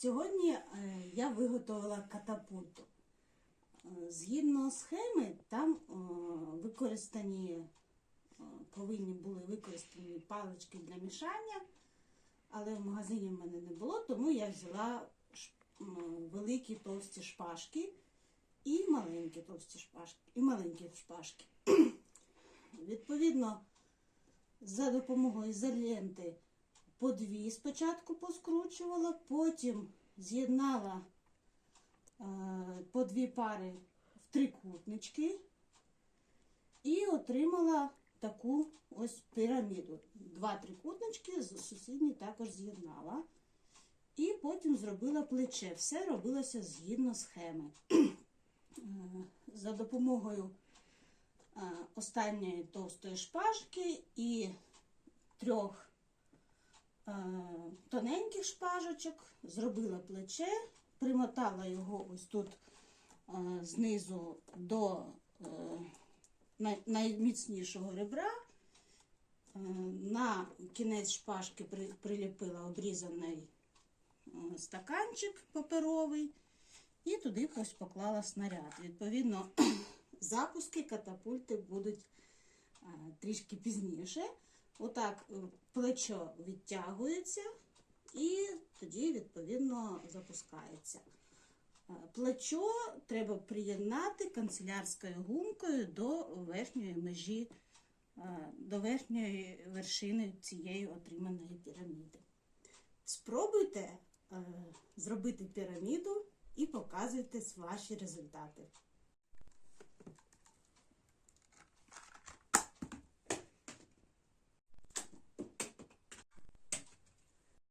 Сьогодні е, я виготовила катапульту. Е, Згідно схеми, там е, використані, повинні були використані палички для мішання, але в магазині в мене не було, тому я взяла великі товсті шпажки і маленькі товсті шпажки, і маленькі шпажки. Відповідно, за допомогою ізоленти по дві спочатку поскручувала, потім з'єднала е, по дві пари в трикутнички і отримала таку ось піраміду. Два трикутнички, сусідні також з'єднала. І потім зробила плече. Все робилося згідно схеми. Е, За допомогою е, останньої товстої шпажки і трьох тоненьких шпажечок, зробила плече, примотала його ось тут е, знизу до е, найміцнішого ребра. Е, На кінець шпажки приліпила обрізаний е, стаканчик паперовий і туди ось поклала снаряд. Відповідно, запуски катапульти будуть е, трішки пізніше. Отак е, плечо відтягується і тоді, відповідно, запускається. Е, Плечо треба приєднати канцелярською гумкою до верхньої межі, е, до верхньої вершини цієї отриманої піраміди. Спробуйте зробити піраміду і показуйте ваші результати.